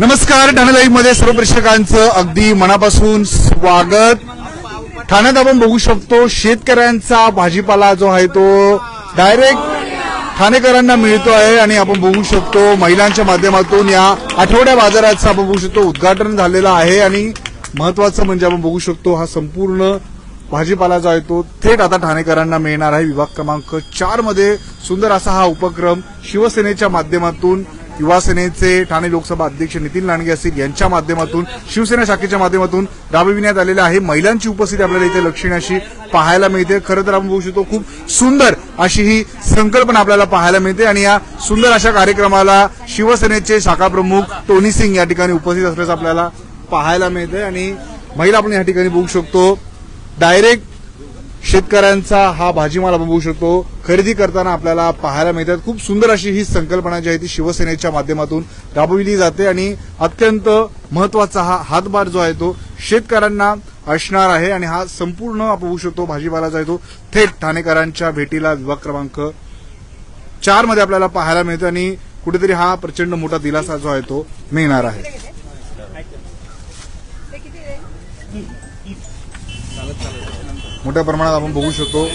नमस्कार ठाणे लाईव्हमध्ये सर्व प्रेक्षकांचं अगदी मनापासून स्वागत. ठाण्यात आपण बघू शकतो शेतकऱ्यांचा भाजीपाला जो आहे तो डायरेक्ट ठाणेकरांना मिळतो आहे आणि आपण बघू शकतो महिलांच्या माध्यमातून या आठवड्या बाजाराचं आपण बघू शकतो उद्घाटन झालेलं आहे आणि महत्वाचं म्हणजे आपण बघू शकतो हा संपूर्ण भाजीपाला जो आहे तो थेट आता ठाणेकरांना मिळणार आहे. विभाग क्रमांक चारमध्ये सुंदर असा हा उपक्रम शिवसेनेच्या माध्यमातून युवा सेनेचे ठाणे लोकसभा अध्यक्ष नितीन लांडगे असतील यांच्या माध्यमातून शिवसेना शाखेच्या माध्यमातून राबविण्यात आलेलं आहे. महिलांची उपस्थिती आपल्याला इथे लक्षणीय पाहायला मिळते. खरं तर आपण बघू शकतो खूप सुंदर अशी ही संकल्पना आपल्याला पाहायला मिळते. आणि या सुंदर अशा कार्यक्रमाला शिवसेनेचे शाखा प्रमुख टोनी सिंग या ठिकाणी उपस्थित असल्याचं आपल्याला पाहायला मिळते आणि महिला आपण या ठिकाणी बघू शकतो डायरेक्ट शेतकऱ्यांचा हा भाजीमाला बघू शकतो. खरेदी करताना आपल्याला पाहायला मिळतात. खूप सुंदर अशी ही संकल्पना जी आहे ती शिवसेनेच्या माध्यमातून राबविली जाते आणि अत्यंत महत्त्वाचा हा हातभार जो आहे तो शेतकऱ्यांना असणार आहे आणि हा संपूर्ण आपण होऊ शकतो भाजीपाला जो आहे तो थेट ठाणेकरांच्या भेटीला विभाग क्रमांक चारमध्ये आपल्याला पाहायला मिळतो आणि कुठेतरी हा प्रचंड मोठा दिलासा जो आहे तो मिळणार आहे. मोठ्या प्रमाणात आपण बघू शकतो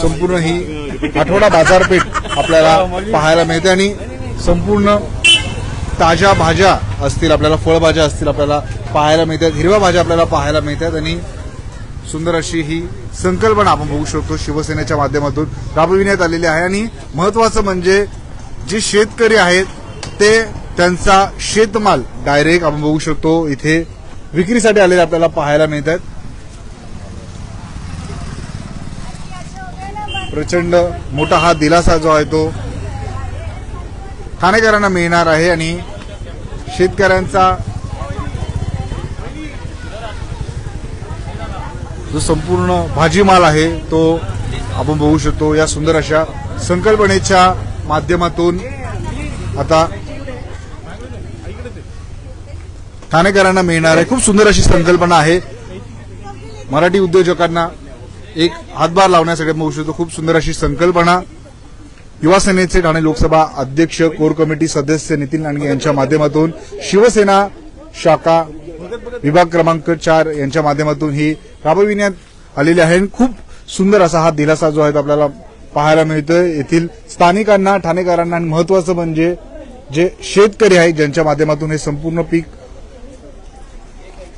संपूर्ण ही आठवडा बाजारपेठ आपल्याला पाहायला मिळते आणि संपूर्ण ताज्या भाज्या असतील आपल्याला फळभाज्या असतील आपल्याला पाहायला मिळतात हिरव्या भाज्या आपल्याला पाहायला मिळतात आणि सुंदर अशी ही संकल्पना आपण बघू शकतो शिवसेनेच्या माध्यमातून राबविण्यात आलेली आहे. आणि महत्वाचं म्हणजे जे शेतकरी आहेत ते त्यांचा शेतमाल डायरेक्ट आपण बघू शकतो इथे विक्रीसाठी आलेले आपल्याला पाहायला मिळतात. प्रचंड मोठा हा दिलासा जो आहे तो ठाणेकरांना मिळणार आहे आणि शेतकऱ्यांचा जो संपूर्ण भाजीमाल आहे तो आपण बघू शकतो. या सुंदर अशा संकल्पनेच्या माध्यमातून आता ठाणेकरांना मिळणार आहे. खूप सुंदर अशी संकल्पना आहे. मराठी उद्योजकांना एक हातभार लावण्यासाठी आपण बघू शकतो खूप सुंदर अशी संकल्पना. युवा सेनेचे ठाणे लोकसभा अध्यक्ष कोर कमिटी सदस्य नितीन लांडगे यांच्या माध्यमातून शिवसेना शाखा विभाग क्रमांक चार यांच्या माध्यमातून ही राबविण्यात आलेली आहे. आणि खूप सुंदर असा हा दिलासा जो आहे तो आपल्याला पाहायला मिळतोय. येथील स्थानिकांना ठाणेकरांना आणि महत्वाचं म्हणजे जे शेतकरी आहेत ज्यांच्या माध्यमातून हे संपूर्ण पीक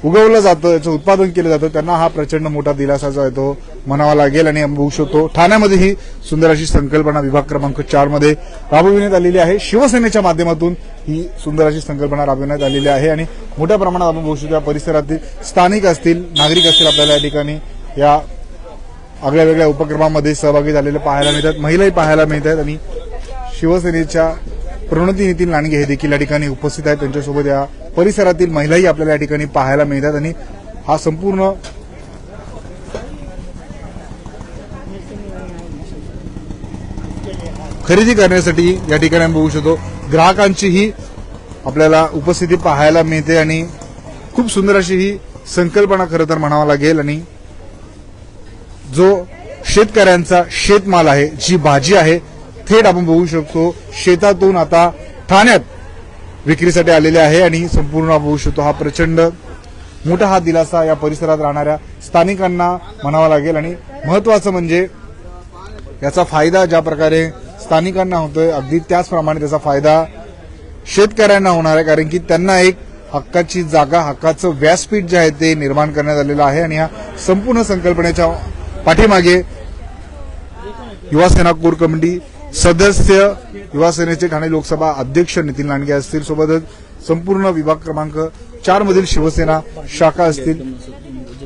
उगवलं जातं याचं उत्पादन केलं जातं त्यांना हा प्रचंड मोठा दिलासा जो आहे तो म्हणावा लागेल आणि आपण बघू शकतो. ठाण्यामध्ये ही सुंदर अशी संकल्पना विभाग क्रमांक चारमध्ये राबविण्यात आलेली आहे. शिवसेनेच्या माध्यमातून ही सुंदर अशी संकल्पना राबविण्यात आलेली आहे आणि मोठ्या प्रमाणात आपण बघू शकतो या परिसरातील स्थानिक असतील नागरिक असतील आपल्याला या ठिकाणी या आगळ्या वेगळ्या उपक्रमामध्ये सहभागी झालेले पाहायला मिळतात महिलाही पाहायला मिळतात आणि शिवसेनेच्या प्रणती नितीन लांडगे हे देखील या ठिकाणी उपस्थित आहेत. त्यांच्यासोबत या परिसरातील महिलाही आपल्याला या ठिकाणी पाहायला मिळतात आणि हा संपूर्ण खरेदी करण्यासाठी या ठिकाणी आम्ही बघू शकतो. ग्राहकांचीही आपल्याला उपस्थिती पाहायला मिळते आणि खूप सुंदर अशी ही संकल्पना खरं तर म्हणावा लागेल आणि जो शेतकऱ्यांचा शेतमाल आहे जी भाजी आहे थेट आपण बघू शकतो. शेतातून आता ठाण्यात विक्रीसाठी आलेले आहे आणि संपूर्ण बघू शकतो हा प्रचंड मोठा हा दिलासा या परिसरात राहणाऱ्या स्थानिकांना म्हणावा लागेल. आणि महत्वाचं म्हणजे याचा फायदा ज्या प्रकारे स्थानिकांना होतोय. अगदी त्याचप्रमाणे त्याचा फायदा शेतकऱ्यांना होणार आहे कारण की त्यांना एक हक्काची जागा हक्काचं व्यासपीठ जे आहे ते निर्माण करण्यात आलेलं आहे. आणि ह्या संपूर्ण संकल्पनेच्या पाठीमागे युवासेना कोर कमिटी सदस्य युवासेनेचे ठाणे लोकसभा अध्यक्ष नितीन लांडगे असतील. सोबतच संपूर्ण विभाग क्रमांक चार मधील शिवसेना शाखा असतील.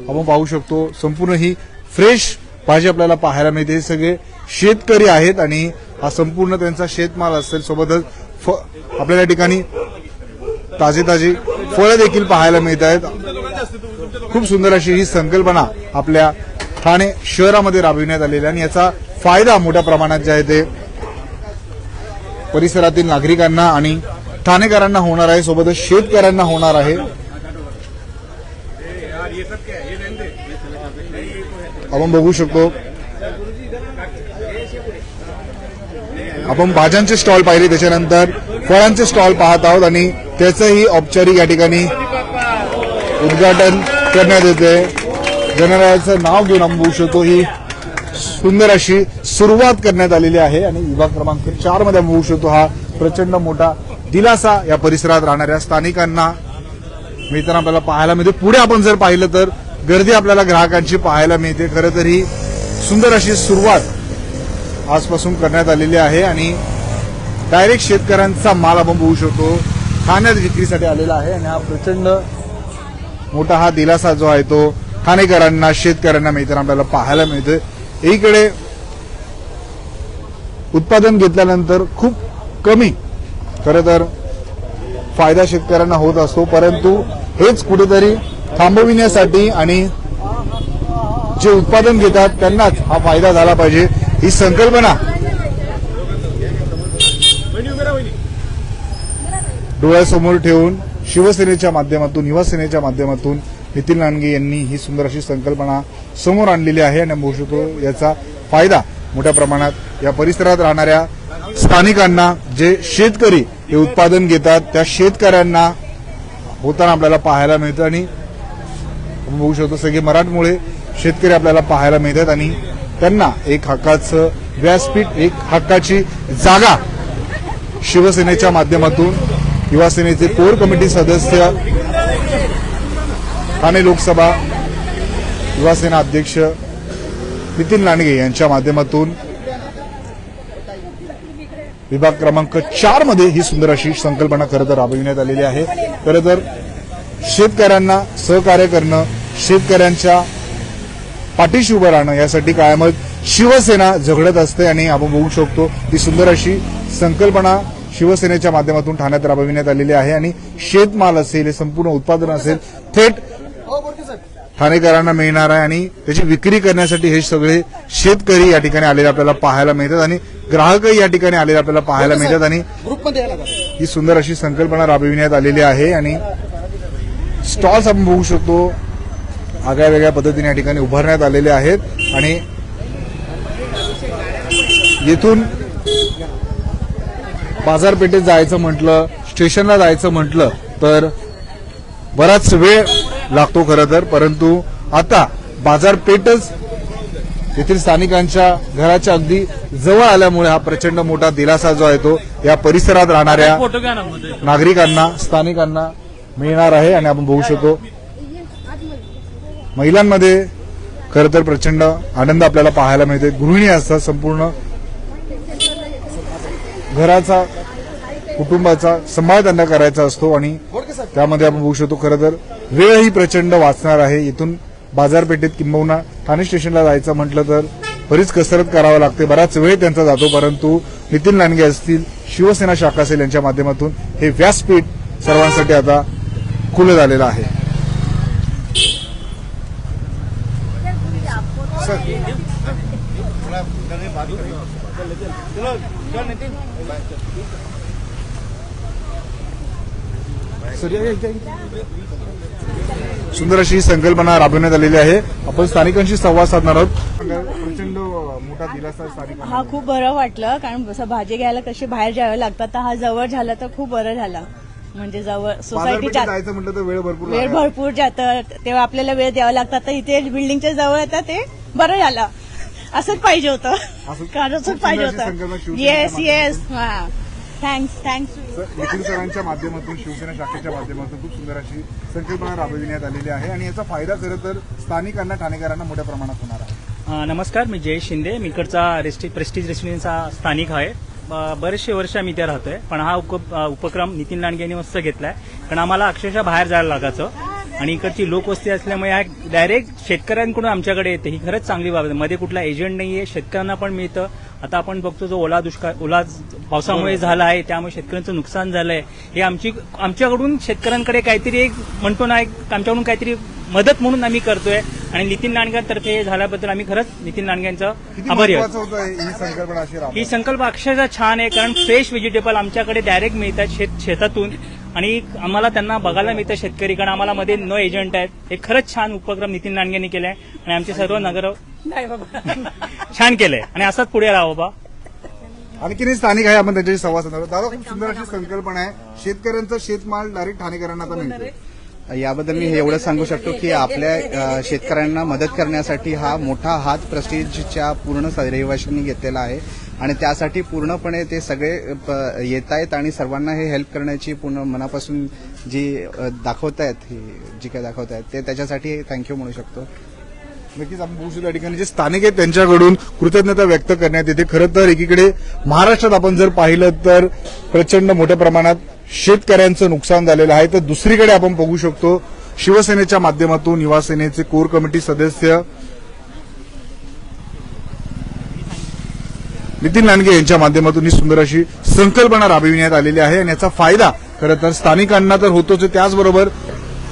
आपण पाहू शकतो संपूर्ण ही फ्रेश भाजी आपल्याला पाहायला मिळते. हे सगळे शेतकरी आहेत आणि हा संपूर्ण त्यांचा शेतमाल असेल सोबतच फ आपल्याला या ठिकाणी ताजे ताजी फळं देखील पाहायला मिळत आहेत. खूप सुंदर अशी ही संकल्पना आपल्या ठाणे शहरामध्ये राबविण्यात आलेली आहे आणि याचा फायदा मोठ्या प्रमाणात जे आहे ते परिसरातील नागरिकांना आणि ठाणेकरांना होणार आहे सोबतच शेतकऱ्यांना होणार आहे. आपण बघू शकतो आपण भाज्यांचे स्टॉल पाहिले त्याच्यानंतर फळांचे स्टॉल पाहत आहोत आणि त्याचंही औपचारिक या ठिकाणी उद्घाटन करण्यात येते. गणरायाचं नाव घेऊन आपण बघू शकतो. ही सुंदर अशी सुरुवात करण्यात आलेली आहे आणि विभाग क्रमांक चारमध्ये होऊ शकतो हा प्रचंड मोठा दिलासा या परिसरात राहणाऱ्या स्थानिकांना. मिळताना आपल्याला पाहायला मिळते. पुढे आपण जर पाहिलं तर गर्दी आपल्याला ग्राहकांची पाहायला मिळते. खरं तर ही सुंदर अशी सुरुवात आजपासून करण्यात आलेली आहे आणि डायरेक्ट शेतकऱ्यांचा माल आपण बघू शकतो. ठाण्यात विक्रीसाठी आलेला आहे आणि हा प्रचंड मोठा हा दिलासा जो आहे तो ठाणेकरांना शेतकऱ्यांना मिळताना आपल्याला पाहायला मिळतं एकीकडे उत्पादन घेतल्यानंतर खूप कमी खरं तर फायदा शेतकऱ्यांना होत असतो परंतु हेच कुठेतरी थांबविण्यासाठी आणि जे उत्पादन घेतात त्यांनाच हा फायदा झाला पाहिजे. ही संकल्पना. डोळ्यासमोर ठेवून शिवसेनेच्या माध्यमातून युवासेनेच्या माध्यमातून नितीन लांडगे यांनी ही सुंदर अशी संकल्पना समोर आणलेली आहे आणि बघू शकतो याचा फायदा मोठ्या प्रमाणात या परिसरात राहणाऱ्या स्थानिकांना जे शेतकरी हे उत्पादन घेतात त्या शेतकऱ्यांना होताना आपल्याला पाहायला मिळतं. आणि बघू शकतो सगळे मराठमोळे शेतकरी आपल्याला पाहायला मिळतात आणि त्यांना एक हक्काचं व्यासपीठ एक हक्काची जागा शिवसेनेच्या माध्यमातून युवा सेनेचे कोर कमिटी सदस्य ठाणे लोकसभा युवासेना अध्यक्ष नितीन लांडगे यांच्या माध्यमातून विभाग क्रमांक चारमध्ये ही सुंदर अशी संकल्पना खरं तर राबविण्यात आलेली आहे. खरं तर शेतकऱ्यांना सहकार्य करणं शेतकऱ्यांच्या पाठीशी उभं राहणं यासाठी कायमच शिवसेना झगडत असते आणि आपण बघू शकतो ती सुंदर अशी संकल्पना शिवसेनेच्या माध्यमातून ठाण्यात राबविण्यात आलेली आहे आणि शेतमाल असेल हे संपूर्ण उत्पादन असेल थेट ठाणेकरांना मिळणार आहे आणि त्याची विक्री करण्यासाठी हे सगळे शेतकरी या ठिकाणी आलेले आपल्याला पाहायला मिळतात आणि ग्राहकही या ठिकाणी आलेले आपल्याला पाहायला मिळतात आणि ही सुंदर अशी संकल्पना राबविण्यात आलेली आहे आणि स्टॉल्स आपण बघू शकतो. आगळ्या वेगळ्या पद्धतीने या ठिकाणी उभारण्यात आलेले आहेत. आणि येथून बाजारपेठेत जायचं म्हटलं स्टेशनला जायचं म्हटलं तर बराच वेळ लागतो खरं तर. परंतु आता बाजारपेठच येथील स्थानिकांच्या घराच्या अगदी जवळ आल्यामुळे हा प्रचंड मोठा दिलासा जो आहे तो या परिसरात राहणाऱ्या नागरिकांना स्थानिकांना मिळणार आहे आणि आपण बघू शकतो महिलांमध्ये खरं तर प्रचंड आनंद आपल्याला पाहायला मिळते. गृहिणी असतात संपूर्ण. घराचा कुटुंबाचा सांभाळ त्यांना करायचा असतो आणि त्यामध्ये आपण बघू शकतो खरं तर वेळही प्रचंड वाचणार आहे. इथून बाजारपेठेत किंबहुना ठाणे स्टेशनला जायचं म्हटलं तर बरीच कसरत करावं लागते. बराच वेळ त्यांचा जातो परंतु नितीन लांडगे असतील शिवसेना शाखा असेल यांच्या माध्यमातून हे व्यासपीठ सर्वांसाठी आता खुलं झालेलं आहे. सुंदर अशी संकल्पना राबवण्यात आलेली आहे. आपण स्थानिकांशी संवाद साधणार आहोत. प्रचंड मोठा दिलासा हा खूप बरं वाटलं कारण भाजी घ्यायला कशी बाहेर जावं लागतं तर हा जवळ झाला तर खूप बरं झालं. म्हणजे जवळ सोसायटीच्या जायचं म्हटलं तर वेळ भरपूर वेळ. भरपूर जातं. तेव्हा आपल्याला वेळ द्यावा लागतात. तर इथे बिल्डिंगच्या जवळ येतं ते बरं झालं. असंच पाहिजे होतं. असं- कारण पाहिजे होतं. येस येस हा. थँक्स थँक्स सर, निखिल सरांच्या माध्यमातून शिवसेना शाखेच्या माध्यमातून खूप सुंदर अशी संकल्पना राबविण्यात आलेली आहे आणि याचा फायदा खरं तर स्थानिकांना ठाणेकरांना मोठ्या प्रमाणात होणार आहे. नमस्कार. मी जय शिंदे. मी इकडचा रेस्टि प्रेस्टिज रेस्टॉरंटचा स्थानिक आहे. बरेचसे वर्ष आम्ही इथे राहतोय. पण हा उप- उपक्रम नितीन लांडगे यांनी मस्त घेतलाय. कारण आम्हाला अक्षरशः बाहेर जायला लागायचं. आणि इकडची लोकवस्ती असल्यामुळे हा डायरेक्ट शेतकऱ्यांकडून आमच्याकडे येते. ही खरंच चांगली बाब आहे. मध्ये कुठला एजंट नाहीये. शेतकऱ्यांना पण मिळतं. आता आपण बघतो जो ओला दुष्काळ ओला पावसामुळे झाला आहे त्यामुळे शेतकऱ्यांचं नुकसान झालंय. हे आमची आमच्याकडून शेतकऱ्यांकडे काहीतरी एक म्हणतो ना एक आमच्याकडून काहीतरी मदत म्हणून आम्ही करतोय. आणि नितीन लांडग्यांतर्फे हे झाल्याबद्दल आम्ही खरंच नितीन किती आभारी आहोत. ही संकल्प अक्षरशः छान आहे कारण फ्रेश व्हेजिटेबल आमच्याकडे डायरेक्ट मिळतात शेत शेतातून. आणि आम्हाला त्यांना बघायला मिळतं शेतकरी कारण आम्हाला मध्ये न एजंट आहेत. हे खरंच छान उपक्रम नितीन लांडगेंनी केलाय. आणि आमचे सर्व नगर नाही बाबा. छान केलंय. आणि असाच पुढे राहा बाबा. आणखीनही स्थानिक आहे आपण त्यांच्याशी संवाद साधणार. दादा खूप सुंदर अशी संकल्पना आहे. शेतकऱ्यांचा शेतमाल डायरेक्ट ठाणेकरांना आता मिळतो याबद्दल मी हे एवढं सांगू शकतो की आपल्या अ, शेतकऱ्यांना मदत करण्यासाठी हा मोठा हात प्रेस्टिजच्या पूर्ण स- रहिवाशांनी घेतलेला आहे. आणि त्यासाठी पूर्णपणे ते सगळे प- येत आहेत आणि सर्वांना हे हेल्प करण्याची पूर्ण मनापासून जी अ, दाखवतायत ही जी काय दाखवतायत ते त्याच्यासाठी थँक्यू म्हणू शकतो. नक्कीच आपण बघू शकतो या ठिकाणी जे स्थानिक आहेत त्यांच्याकडून कृतज्ञता व्यक्त करण्यात येते. खरं तर एकीकडे महाराष्ट्रात आपण जर पाहिलं तर प्रचंड मोठ्या प्रमाणात शेतकऱ्यांचं नुकसान झालेलं आहे. तर दुसरीकडे आपण बघू शकतो शिवसेनेच्या माध्यमातून युवासेनेचे कोर कमिटी सदस्य नितीन लांडगे यांच्या माध्यमातून ही सुंदर अशी संकल्पना राबविण्यात आलेली आहे आणि याचा फायदा खरं तर स्थानिकांना तर होतोच त्याचबरोबर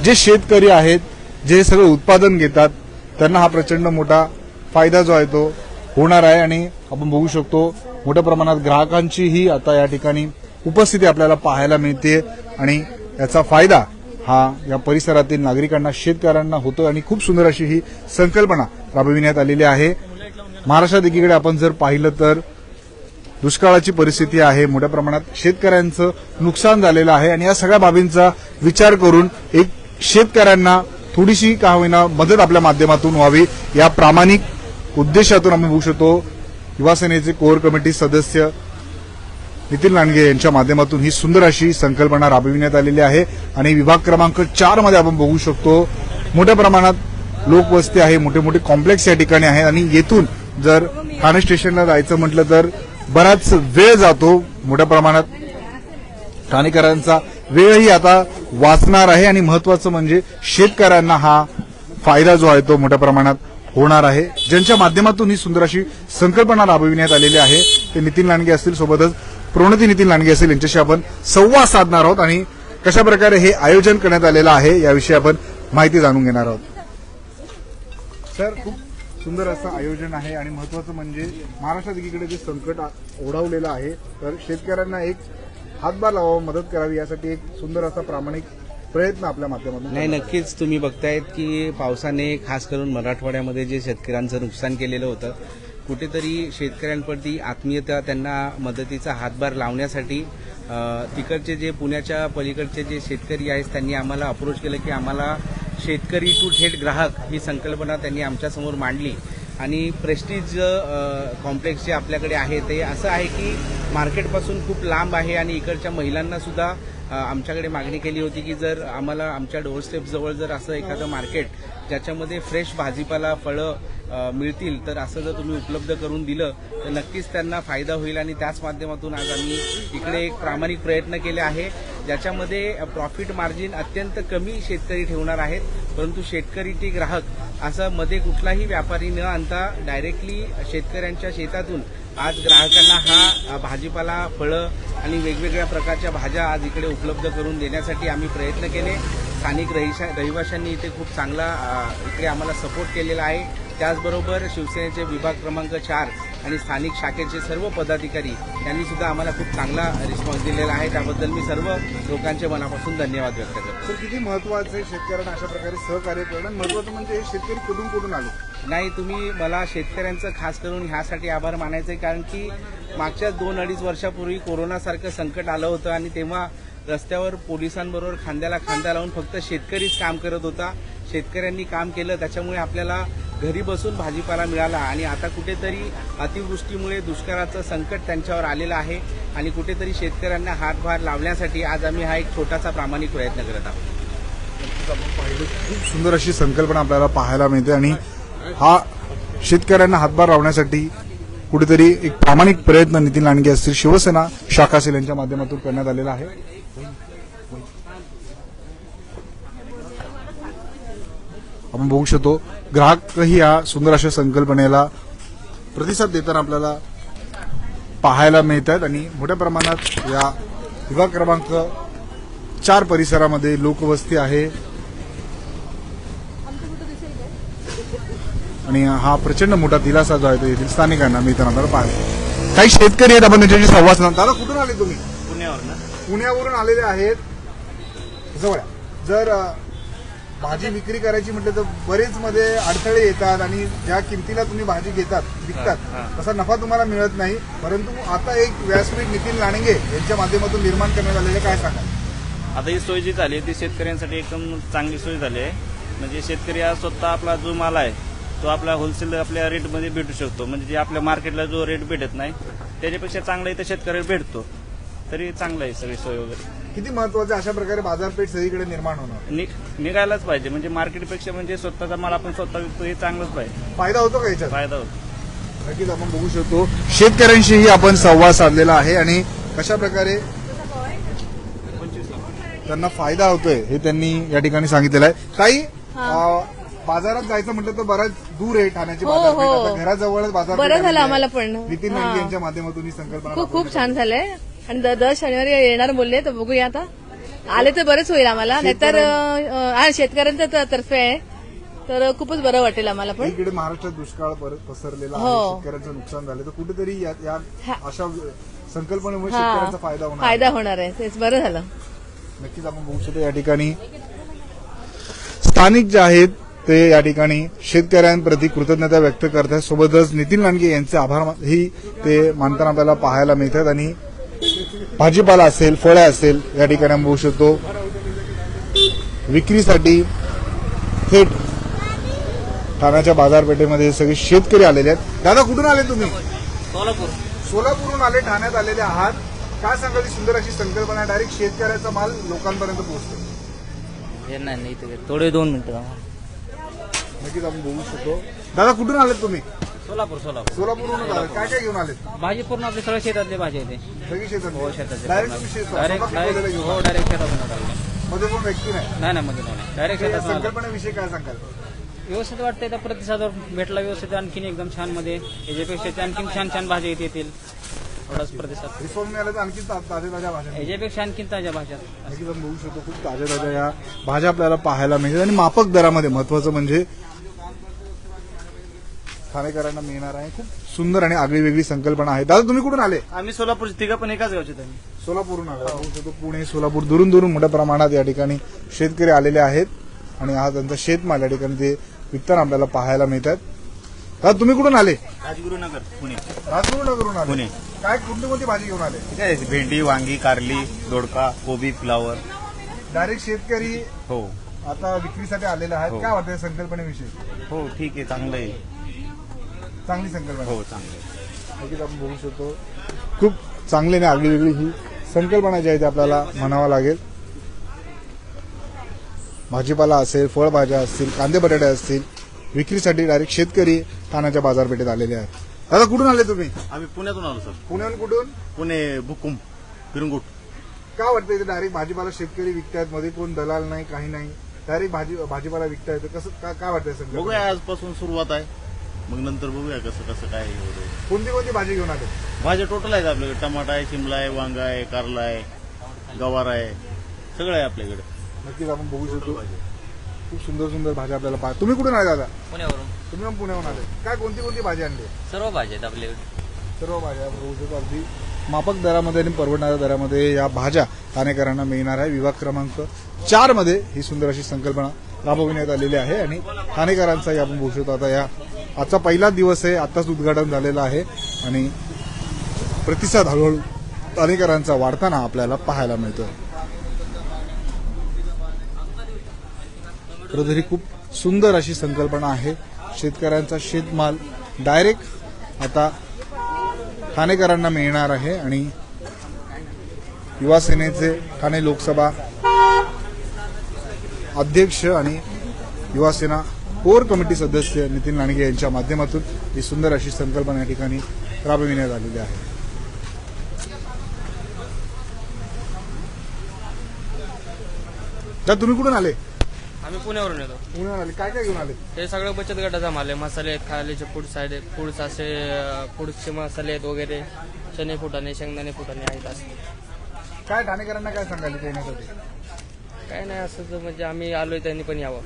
जे शेतकरी आहेत जे सगळं उत्पादन घेतात त्यांना हा प्रचंड मोठा फायदा जो आहे तो होणार आहे आणि आपण बघू शकतो मोठ्या प्रमाणात ग्राहकांचीही आता या ठिकाणी उपस्थिती आपल्याला पाहायला मिळते आणि याचा फायदा हा या परिसरातील नागरिकांना शेतकऱ्यांना होतो आणि खूप सुंदर अशी ही संकल्पना राबविण्यात आलेली आहे. महाराष्ट्रात एकीकडे आपण जर पाहिलं तर दुष्काळाची परिस्थिती आहे मोठ्या प्रमाणात शेतकऱ्यांचं नुकसान झालेलं आहे आणि या सगळ्या बाबींचा विचार करून एक शेतकऱ्यांना थोडीशी का होईना मदत आपल्या माध्यमातून व्हावी. या प्रामाणिक उद्देशातून आम्ही बघू शकतो. युवासेनेचे कोर कमिटी सदस्य नितीन लांडगे यांच्या माध्यमातून ही सुंदर अशी संकल्पना राबविण्यात आलेली आहे. आणि विभाग क्रमांक चारमध्ये आपण बघू शकतो. मोठ्या प्रमाणात लोकवस्ती आहे. मोठे मोठे कॉम्प्लेक्स या ठिकाणी आहे. आणि येथून जर ठाणे स्टेशनला जायचं म्हटलं तर बराच वेळ जातो. मोठ्या प्रमाणात ठाणेकरांचा वेळही आता वाचणार आहे आणि महत्वाचं म्हणजे शेतकऱ्यांना हा फायदा जो आहे तो मोठ्या प्रमाणात होणार आहे. ज्यांच्या माध्यमातून ही सुंदर अशी संकल्पना राबविण्यात आलेली आहे ते नितीन लांडगे असतील सोबतच प्रणती नितीन लांडगे असतील यांच्याशी आपण संवाद साधणार आहोत आणि कशा प्रकारे हे आयोजन करण्यात आलेलं आहे याविषयी आपण माहिती जाणून घेणार आहोत. सर खूप सुंदर असं आयोजन आहे आणि महत्वाचं म्हणजे महाराष्ट्रात एकीकडे जे संकट ओढावलेलं आहे तर शेतकऱ्यांना एक हातभार लावावा मदत करावी यासाठी एक सुंदर असा प्रामाणिक प्रयत्न आपल्या माध्यमातून नाही नक्कीच तुम्ही बघतायत की पावसाने खास करून मराठवाड्यामध्ये जे शेतकऱ्यांचं नुकसान केलेलं होतं कुठेतरी शेतकऱ्यांप्रती आत्मीयता त्यांना मदतीचा हातभार लावण्यासाठी तिकडचे जे पुण्याच्या पलीकडचे जे शेतकरी आहेत त्यांनी आम्हाला अप्रोच केलं की आम्हाला शेतकरी टू थेट ग्राहक ही संकल्पना त्यांनी आमच्यासमोर मांडली. आणि प्रेस्टीज कॉम्प्लेक्स जे आपल्याकडे आहे ते असं आहे की मार्केटपासून खूप लांब आहे आणि इकडच्या महिलांना सुद्धा आमच्याकडे मागणी केली होती की जर आम्हाला आमच्या डोअरस्टेप जवळ जर असं एखादं मार्केट ज्याच्यामध्ये फ्रेश भाजीपाला फळं मिळतील तर असं जर तुम्ही उपलब्ध करून दिलं तर नक्कीच त्यांना फायदा होईल आणि त्याच माध्यमातून आज आम्ही इकडे एक प्रामाणिक प्रयत्न केले आहे. ज्याच्यामध्ये प्रॉफिट मार्जिन अत्यंत कमी शेतकरी ठेवणार आहेत. परंतु शेतकरी ते ग्राहक असं मध्ये कुठलाही व्यापारी न आणता डायरेक्टली शेतकऱ्यांच्या शेतातून आज ग्राहकांना हा भाजीपाला फळं आणि वेगवेगळ्या प्रकारच्या भाज्या आज इकडे उपलब्ध करून देण्यासाठी आम्ही प्रयत्न केले. स्थानिक रहिशा रहिवाशांनी इथे खूप चांगला इकडे आम्हाला सपोर्ट केलेला आहे. त्याचबरोबर शिवसेनेचे विभाग क्रमांक चार आणि स्थानिक शाखेचे सर्व पदाधिकारी यांनी सुद्धा आम्हाला खूप चांगला रिस्पॉन्स दिलेला आहे. त्याबद्दल मी सर्व लोकांचे मनापासून धन्यवाद व्यक्त करतो. सर किती महत्वाचं आहे शेतकऱ्यांना अशा प्रकारे सहकार्य करणं महत्वाचं म्हणजे हे शेतकरी कुठून कुठून आले? नाही तुम्ही मला शेतकऱ्यांचं खास करून ह्यासाठी आभार मानायचं आहे कारण की मागच्या दोन अडीच वर्षापूर्वी कोरोनासारखं संकट आलं होतं आणि तेव्हा रस्त्यावर पोलिसांबरोबर खांद्याला खांदा लावून फक्त शेतकरीच काम करत होता. शेतकऱ्यांनी काम केलं त्याच्यामुळे आपल्याला घरी बसून भाजीपाला मिळाला आणि आता कुठेतरी अतिवृष्टीमुळे दुष्काळाचं संकट त्यांच्यावर आलेलं आहे आणि कुठेतरी शेतकऱ्यांना हातभार लावण्यासाठी आज आम्ही हा एक छोटासा प्रामाणिक प्रयत्न करत आहोत. खूप सुंदर अशी संकल्पना आपल्याला पाहायला मिळते आणि हा शेतकऱ्यांना हातभार लावण्यासाठी कुठेतरी एक प्रामाणिक प्रयत्न नितीन लांडगे असतील शिवसेना शाखा असेल यांच्या माध्यमातून करण्यात आलेला आहे. आपण बघू शकतो ग्राहकही या सुंदर अशा संकल्पनेला प्रतिसाद देताना आपल्याला पाहायला मिळतात आणि मोठ्या प्रमाणात या विभाग क्रमांक चार परिसरामध्ये लोकवस्ती आहे. आणि हा प्रचंड मोठा दिलासा जो आहे तो येथील स्थानिकांना मिळताना आपल्याला पाहायला काही शेतकरी आहेत आपण त्यांच्याशी संवाद साधणार. दादा कुठून आले तुम्ही? पुण्यावर ना पुण्यावरून आलेले आहेत. जवळ. जर भाजी विक्री करायची म्हटलं तर बरेच मध्ये अडथळे येतात आणि ज्या किमतीला तुम्ही भाजी घेतात विकतात तसा नफा तुम्हाला मिळत नाही. परंतु आता एक व्यासपीठ नितीन लांडगे यांच्या माध्यमातून निर्माण करण्यात आलेले काय सांगाल? आता ही सोय जी झाली आहे ती शेतकऱ्यांसाठी एकदम चांगली सोय झाली आहे. म्हणजे शेतकरी हा स्वतः आपला जो माल आहे तो आपला होलसेल आपल्या रेटमध्ये भेटू शकतो. म्हणजे जे आपल्या मार्केटला जो रेट भेटत नाही त्याच्यापेक्षा चांगला इथं शेतकऱ्याला भेटतो. तरी चांगलं आहे सगळी सोय वगैरे. किती महत्वाचं अशा प्रकारे बाजारपेठ सगळीकडे निर्माण होणं निघायलाच पाहिजे. म्हणजे मार्केटपेक्षा म्हणजे स्वतःचा माल आपण स्वतः विकतो हे चांगलंच पाहिजे. फायदा होतो का याच्यात? फायदा होतो. नक्कीच आपण बघू शकतो. शेतकऱ्यांशीही आपण संवाद साधलेला आहे आणि कशा प्रकारे त्यांना फायदा होतोय हे त्यांनी या ठिकाणी सांगितलेलं आहे. काही अं, बाजारात जायचं म्हटलं तर बराच दूर आहे ठाण्याची हो, बाजारपेठ. हो. आता घराजवळच बाजार बरं झालं आम्हाला पण. नितीन हा. यांच्या माध्यमातून ही संकल्पना खूप खूप छान झालंय. आणि द- दर शनिवारी येणार बोलले तर बघूया आता. आले तर बरेच होईल आम्हाला. नाहीतर अं, हा शेतकऱ्यांच्या त- तर्फे आहे. तर खूपच बरं वाटेल आम्हाला पण. इकडे महाराष्ट्रात दुष्काळ परत पसरलेला हो. शेतकऱ्यांचं नुकसान झालं. तर कुठेतरी या या. अशा संकल्पनेमुळे शेतकऱ्यांचा फायदा होणार फायदा होणार आहे. तेच बरं झालं. नक्कीच आपण बघू शकतो या ठिकाणी. स्थानिक जे आहेत ते या ठिकाणी शेतकऱ्यांप्रती कृतज्ञता व्यक्त करतात सोबतच नितीन लांडगे यांचे आभार ही ते मानताना आपल्याला पाहायला मिळतात. आणि भाजीपाला असेल फळे असेल या ठिकाणी आपण बघू शकतो. विक्रीसाठी थेट ठाण्याच्या बाजारपेठेमध्ये सगळे शेतकरी आलेले आहेत. दादा कुठून आले तुम्ही? सोलापूर. सोलापूरहून आले ठाण्यात आलेले आहात. काय सांगाल ही सुंदर अशी संकल्पना डायरेक्ट शेतकऱ्याचा माल लोकांपर्यंत पोहोचतो नाही थोडे दोन मिनिटं नक्कीच आपण बघू शकतो. दादा कुठून आलेत तुम्ही? सोलापूर सोलापूर. सोलापूरहून आले. काय काय घेऊन आलेत? भाजी पूर्ण आपली सगळ्या शेतातली भाजी आहे सगळी शेतात हो शेतातली. डायरेक्ट तुम्ही शेत- डायरेक्ट स्वतः पिकवलेलं डायरेक्ट घेऊन हो आले. डायरेक्ट शेतातून मध्ये पण व्यक्ती नाही? नाही नाही मध्ये नाही डायरेक्ट या शेतातून आलं. संकल्पनेविषयी काय सांगाल? व्यवस्थित वाटतंय त्या प्रतिसादावर भेटला व्यवस्थित आणखीन एकदम छानमध्ये. याच्यापेक्षा आणखीन छान छान भाज्या येत येतील. थोडाच प्रतिसाद. रिस्पॉन्स मिळाला तर आणखी ताज्या ताज्या भाज्या मिळतील. याच्यापेक्षा आणखीन ताज्या भाज्या. नक्कीच आपण बघू शकतो खूप ताज्या ताज्या या भाज्या आपल्याला पाहायला मिळतात आणि माफक दरामध्ये महत्वाचं म्हणजे ठाणेकरांना मिळणार आहे खूप सुंदर आणि आगळी वेगळी संकल्पना आहे. दादा तुम्ही कुठून आले? आम्ही सोलापूर तिघं पण एकाच गावचे आम्ही. सोलापूरहून आले. बघू शकतो पुणे सोलापूर दुरून दुरून मोठ्या प्रमाणात या ठिकाणी शेतकरी आलेले आहेत. आणि हा त्यांचा शेतमाल या ठिकाणी ते विकताना आपल्याला पाहायला मिळतात. दादा तुम्ही कुठून आले? राजगुरुनगर पुणे. राजगुरुनगरून आले. पुणे. काय कोणती कोणती भाजी घेऊन आले? काय भेंडी वांगी कारली दोडका कोबी फ्लावर. डायरेक्ट शेतकरी हो. आता विक्रीसाठी आलेले आहेत. हो. काय वाटतं संकल्पनेविषयी? हो ठीक आहे चांगलं आहे. चांगली संकल्पना हो चांगलं नक्कीच आपण बघू शकतो. खूप चांगली आणि आगळी वेगळी ही संकल्पना जी आहे ती आपल्याला म्हणावं लागेल. भाजीपाला असेल फळभाज्या असतील कांदे बटाटे असतील विक्रीसाठी डायरेक्ट शेतकरी ठाण्याच्या बाजारपेठेत आलेले आहेत. दादा कुठून आले तुम्ही? आम्ही पुण्यातून आलो सर. पुण्याहून कुठून? पुणे बुकुम पिरंगुट काय वाटतं इथे डायरेक्ट भाजीपाला शेतकरी विकतायत? मध्ये कोण दलाल नाही काही नाही. डायरेक्ट भाजी भाजीपाला विकतायत. कसं का- काय वाटतंय संकल्पना? बघूया आजपासून सुरुवात आहे. मग नंतर बघूया कसं कसं काय एवढं. कोणती कोणती भाजी घेऊन आले? भाज्या टोटल आहेत आपल्याकडे. टमाटा आहे शिमला आहे वांगा आहे कारला आहे गवार आहे. सगळं आहे आपल्याकडे. नक्कीच आपण बघू शकतो. खूप सुंदर सुंदर भाज्या आपल्याला पाहा तुम्ही कुठून आले दादा? पुण्यावरून. तुम्ही पण पुण्याहून आले. काय कोणती कोणती भाजी आणली? सर्व भाज्या आहेत आपल्याकडे. सर्व भाज्या बघू शकतो. अगदी माफक दरामध्ये आणि परवडणाऱ्या दरामध्ये या भाज्या ठाणेकरांना मिळणार आहे. विभाग क्रमांक चारमध्ये ही सुंदर अशी संकल्पना राबविण्यात आलेली आहे आणि ठाणेकरांचाही आपण बघू शकतो. आता या आजचा पहिला दिवस आहे आताच उद्घाटन झालेलं आहे आणि प्रतिसाद हळूहळू तानेकरांचा वाढताना आपल्याला पाहायला मिळतो ही खूप सुंदर अशी संकल्पना आहे. शेतकऱ्यांचा शेतमाल डायरेक्ट आता ठाणेकरांना मिळणार आहे आणि युवा सेनेचे ठाणे लोकसभा अध्यक्ष आणि युवा सेना कोर कमिटी सदस्य नितीन लांडगे यांच्या माध्यमातून ही सुंदर अशी संकल्पना या ठिकाणी राबविण्यात आलेली आहे. तर तुम्ही कुठून आले? आम्ही पुण्यावरून येतो. पुण्याहून आले. काय काय घेऊन आले? हे सगळं बचत गटाचा माल आहे. मसाले आहेत खायचे फूड्स आहेत फूड्स असे फूड्सचे मसाले आहेत वगैरे. चणे फुटाणे शेंगदाणे फुटाणे आहेत असे. काय ठाणेकरांना काय सांगायला येण्यासाठी? काय नाही असं तर म्हणजे आम्ही आलोय त्यांनी पण यावं.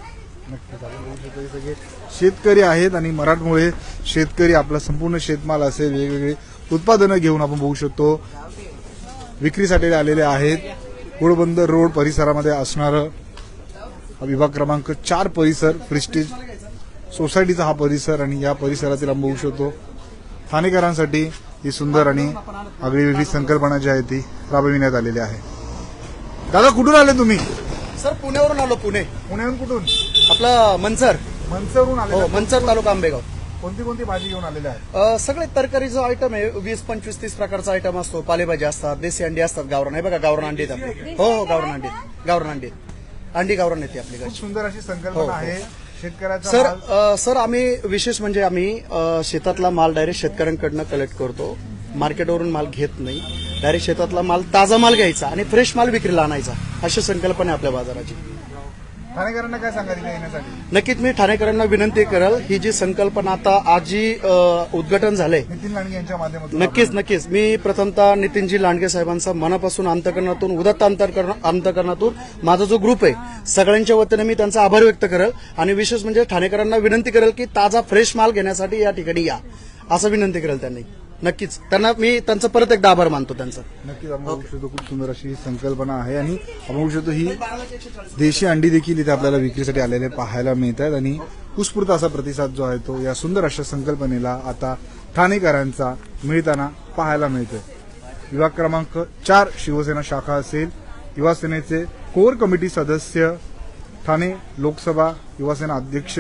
नक्कीच आपण बघू शकतो हे सगळे शेतकरी आहेत आणि मराठमोळे शेतकरी आपला संपूर्ण शेतमाल असेल वेगवेगळे उत्पादनं घेऊन आपण बघू शकतो. विक्रीसाठी आलेले आहेत. गुळबंद रोड परिसरामध्ये असणारं विभाग क्रमांक चार परिसर प्रेस्टिज सोसायटीचा हा परिसर आणि या परिसरातील आपण बघू शकतो. ठाणेकरांसाठी ही सुंदर आणि आगळीवेगळी संकल्पना जी आहे ती राबविण्यात आलेली आहे. दादा कुठून आले तुम्ही? सर पुण्यावरून आलो पुणे. पुण्याहून कुठून? आपलं मनसर मनसरहून आले हो मनसर तालुका आंबेगाव. कोणती कोणती भाजी घेऊन आलेले आहे? अ, सगळे तरकारीचा आयटम आहे वीस पंचवीस तीस प्रकारचा आयटम असतो. पालेभाज्या असतात देशी अंडी असतात गावरान. हे बघा गावरान अंडी आहेत आपली. हो हो गावरान अंडी आहेत. गावरान अंडी आहेत. अंडी गावरान येते आपली खूप घरची. सुंदर अशी हो, संकल्पना हो. आहे. शेतकऱ्याचा सर माल अ, सर आम्ही विशेष म्हणजे आम्ही अ, शेतातला माल डायरेक्ट शेतकऱ्यांकडनं कलेक्ट करतो. मार्केटवरून माल घेत नाही. डायरेक्ट शेतातला माल ताजा माल घ्यायचा आणि फ्रेश माल विक्रीला आणायचा. अशी संकल्पना आहे आपल्या बाजाराची. ठाणेकरांना काय सांगाल इथे येण्यासाठी? नक्कीच मी ठाणेकरांना विनंती करेल ही जी संकल्पना आता आज जी अ, उद्घाटन झालंय नितीन लांडगे यांच्या माध्यमातून. नक्कीच नक्कीच. मी प्रथमतः नितीनजी लांडगे साहेबांचा मनापासून अंतकरणातून उदत्त अंतकरण अंतकरणातूून माझा जो ग्रुप आहे सगळ्यांच्या वतीने मी त्यांचा आभार व्यक्त करेल आणि विशेष म्हणजे ठाणेकरांना विनंती करेल की ताजा फ्रेश माल घेण्यासाठी या ठिकाणी या असं विनंती करेल त्यांनी. नक्कीच. त्यांना मी त्यांचं परत एकदा आभार मानतो त्यांचा. नक्कीच आपण खूप सुंदर अशी संकल्पना आहे आणि आपण ही देशी अंडी देखील इथे आपल्याला विक्रीसाठी आलेले पाहायला मिळत आहेत आणि उत्स्फूर्त असा प्रतिसाद जो आहे तो या सुंदर अशा संकल्पनेला आता ठाणेकरांचा मिळताना पाहायला मिळतोय. विभाग क्रमांक चार शिवसेना शाखा असेल युवासेनेचे कोर कमिटी सदस्य ठाणे लोकसभा युवासेना अध्यक्ष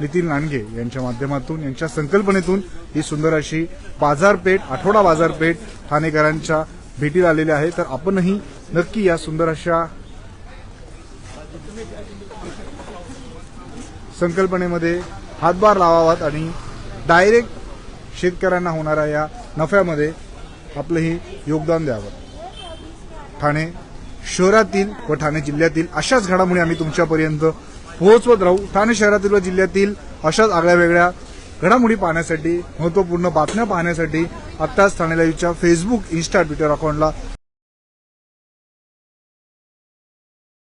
नितीन लांडगे यांच्या माध्यमातून यांच्या संकल्पनेतून ही सुंदर अशी बाजारपेठ आठवडा बाजारपेठ ठाणेकरांच्या भेटीला आलेली आहे. तर आपणही नक्की या सुंदर अशा संकल्पनेमध्ये हातभार लावावात आणि डायरेक्ट शेतकऱ्यांना होणाऱ्या या नफ्यामध्ये आपलंही योगदान द्यावं. ठाणे शहरातील व ठाणे जिल्ह्यातील अशाच घडामोडी आम्ही तुमच्यापर्यंत पोहोचवत राहू. ठाणे शहरातील व जिल्ह्यातील अशाच आगळ्या वेगळ्या घडामोडी पाहण्यासाठी महत्त्वपूर्ण बातम्या पाहण्यासाठी आत्ताच ठाणे लाईव्हच्या फेसबुक इन्स्टा ट्विटर अकाउंटला